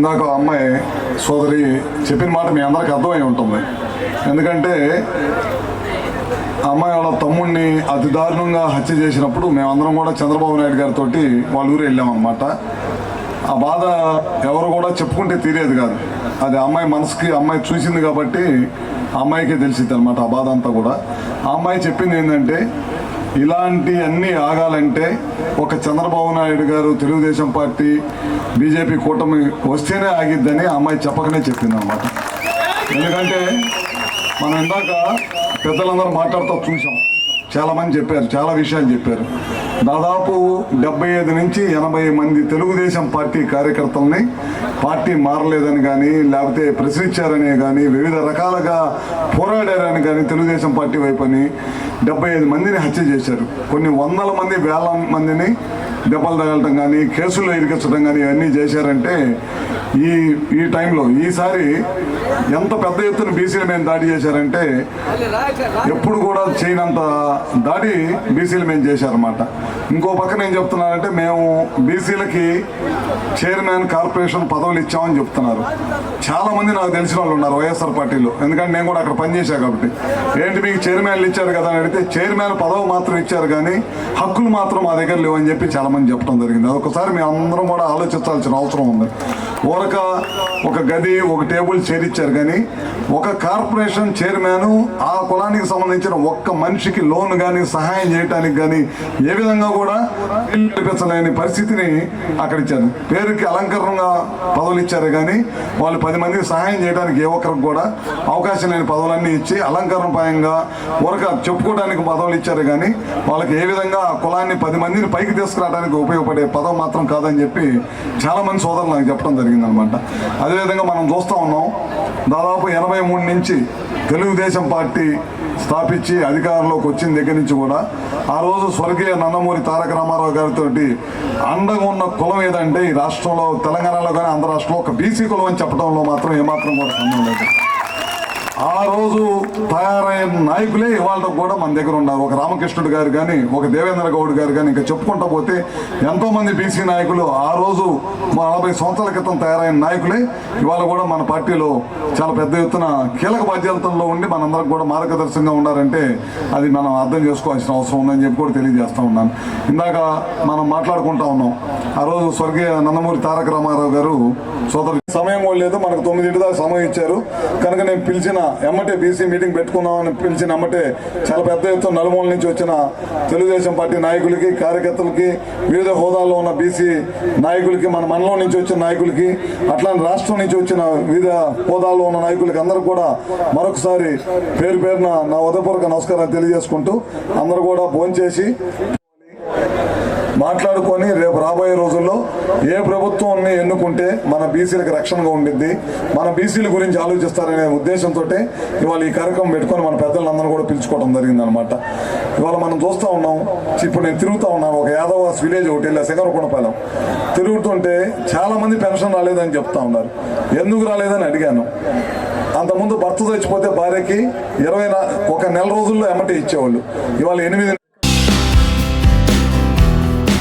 ఇందాక అమ్మాయి సోదరి చెప్పిన మాట మీ అందరికి అర్థమై ఉంటుంది. ఎందుకంటే అమ్మాయి వాళ్ళ తమ్ముడిని అతి దారుణంగా హత్య చేసినప్పుడు మేమందరం కూడా చంద్రబాబు నాయుడు గారితో వాళ్ళ ఊరు వెళ్ళామన్నమాట. ఆ బాధ ఎవరు కూడా చెప్పుకుంటే తీరేది కాదు. అది అమ్మాయి మనసుకి ఆ అమ్మాయి చూసింది కాబట్టి ఆ అమ్మాయికే తెలిసింది అనమాట ఆ బాధ అంతా కూడా. ఆ అమ్మాయి చెప్పింది ఏంటంటే ఇలాంటి అన్నీ ఆగాలంటే ఒక చంద్రబాబు నాయుడు గారు తెలుగుదేశం పార్టీ బీజేపీ కూటమి వస్తేనే ఆగిద్దని అమ్మాయి చెప్పకనే చెప్పింది అనమాట ఎందుకంటే మనం ఇందాక పెద్దలందరూ మాట్లాడుతూ చూసాం. చాలా మంది చెప్పారు చాలా విషయాలు చెప్పారు. దాదాపు డెబ్బై ఐదు నుంచి ఎనభై మంది తెలుగుదేశం పార్టీ కార్యకర్తల్ని పార్టీ మారలేదని కానీ లేకపోతే ప్రశ్నించారని కానీ వివిధ రకాలుగా పోరాడారని కానీ తెలుగుదేశం పార్టీ వైపు అని డెబ్బై ఐదు మందిని హత్య చేశారు. కొన్ని వందల మంది వేల మందిని దెబ్బలు తగలటం కానీ కేసులు ఇరికించడం కానీ ఇవన్నీ చేశారంటే ఈ ఈ టైంలో ఈసారి ఎంత పెద్ద ఎత్తున బీసీల మీద దాడి చేశారంటే ఎప్పుడు కూడా చేయనంత దాడి బీసీలు మేము చేశారన్నమాట. ఇంకో పక్కన ఏం చెప్తున్నానంటే మేము బీసీలకి చైర్మన్ కార్పొరేషన్ పదవులు ఇచ్చామని చెప్తున్నారు. చాలా మంది నాకు తెలిసిన వాళ్ళు ఉన్నారు వైఎస్ఆర్ పార్టీలో. ఎందుకంటే నేను కూడా అక్కడ పనిచేశాను కాబట్టి. ఏంటి మీకు చైర్మన్లు ఇచ్చారు కదా అని అడిగితే చైర్మన్ పదవి మాత్రం ఇచ్చారు కానీ హక్కులు మాత్రం మా దగ్గర లేవని చెప్పి చాలామంది చెప్పడం జరిగింది. అదొకసారి మేము అందరం కూడా ఆలోచించాల్సిన అవసరం ఉంది. ఊరక ఒక గది ఒక టేబుల్ చైర్ ఇచ్చారు కానీ ఒక కార్పొరేషన్ చైర్మన్ ఆ కులానికి సంబంధించిన ఒక్క మనిషికి లోన్ కానీ సహాయం చేయడానికి కానీ ఏ విధంగా కూడా నడిపించలేని పరిస్థితిని అక్కడ ఇచ్చారు. పేరుకి అలంకరణగా పదవులు ఇచ్చారు కానీ వాళ్ళు పది మందికి సహాయం చేయడానికి ఏ ఒక్కరికి కూడా అవకాశం లేని పదవులన్నీ ఇచ్చి అలంకరణపాయంగా ఊరక చెప్పుకోవడానికి పదవులు ఇచ్చారు కానీ వాళ్ళకి ఏ విధంగా కులాన్ని పది మందిని పైకి తీసుకురావడానికి ఉపయోగపడే పదవి మాత్రం కాదని చెప్పి చాలా మంది సోదరులు నాకు చెప్పడం జరిగింది అనమాట అదేవిధంగా మనం చూస్తూ ఉన్నాం దాదాపు ఎనభై మూడు నుంచి తెలుగుదేశం పార్టీ స్థాపించి అధికారంలోకి వచ్చిన దగ్గర నుంచి కూడా ఆ రోజు స్వర్గీయ నందమూరి తారక రామారావు గారితో అండగా ఉన్న కులం ఏదంటే ఈ రాష్ట్రంలో తెలంగాణలో కానీ ఆంధ్ర రాష్ట్రంలో ఒక బీసీ కులం అని చెప్పడంలో మాత్రం ఏమాత్రం కూడా సంబంధం లేదు. ఆ రోజు తయారైన నాయకులే ఇవాళ కూడా మన దగ్గర ఉన్నారు. ఒక రామకృష్ణుడు గారు కానీ ఒక దేవేంద్ర గౌడ్ గారు కానీ ఇంకా చెప్పుకుంటా పోతే ఎంతో మంది బీసీ నాయకులు ఆ రోజు మా నలభై సంవత్సరాల క్రితం తయారైన నాయకులే. ఇవాళ కూడా మన పార్టీలో చాలా పెద్ద ఎత్తున కీలక బాధ్యతల్లో ఉండి మనందరికి కూడా మార్గదర్శకంగా ఉండారంటే అది మనం అర్థం చేసుకోవాల్సిన అవసరం ఉందని చెప్పి కూడా తెలియజేస్తూ ఉన్నాను. ఇందాక మనం మాట్లాడుకుంటా ఉన్నాం. ఆ రోజు స్వర్గీయ నందమూరి తారక రామారావు గారు సోదరు సమయం కూడా లేదు. మనకు తొమ్మిదింటి దాకా సమయం ఇచ్చారు. కనుక నేను పిలిచిన ఎమ్మటే బీసీ మీటింగ్ పెట్టుకుందామని పిలిచిన ఎమ్మటే చాలా పెద్ద ఎత్తున నలుమూల నుంచి వచ్చిన తెలుగుదేశం పార్టీ నాయకులకి కార్యకర్తలకి వివిధ హోదాల్లో ఉన్న బీసీ నాయకులకి మన మనలో నుంచి వచ్చిన నాయకులకి అట్లాంటి రాష్ట్రం నుంచి వచ్చిన వివిధ హోదాల్లో ఉన్న నాయకులకి అందరూ కూడా మరొకసారి పేరు పేరున నా ఉదయపూర్వక నమస్కారాలు తెలియజేసుకుంటూ అందరూ కూడా భోంచేసి మాట్లాడుకొని రేపు రాబోయే రోజుల్లో ఏ ప్రభుత్వాన్ని ఎన్నుకుంటే మన బీసీలకు రక్షణగా ఉండిద్ది మన బీసీల గురించి ఆలోచిస్తారనే ఉద్దేశంతో ఇవాళ ఈ కార్యక్రమం పెట్టుకొని మన పెద్దలందరూ కూడా పిలుచుకోవడం జరిగింది అనమాట ఇవాళ మనం చూస్తూ ఉన్నాం ఇప్పుడు నేను తిరుగుతూ ఉన్నాను ఒక యాదవాస్ విలేజ్ ఒకటి వెళ్ళా శంకరకొండపాలెం. తిరుగుతుంటే చాలామంది పెన్షన్ రాలేదని చెప్తా ఉన్నారు. ఎందుకు రాలేదని అడిగాను. అంతకుముందు భర్త చచ్చిపోతే భార్యకి ఇరవై ఒక నెల రోజుల్లో ఎమ్మటే ఇచ్చేవాళ్ళు. ఇవాళ ఎనిమిది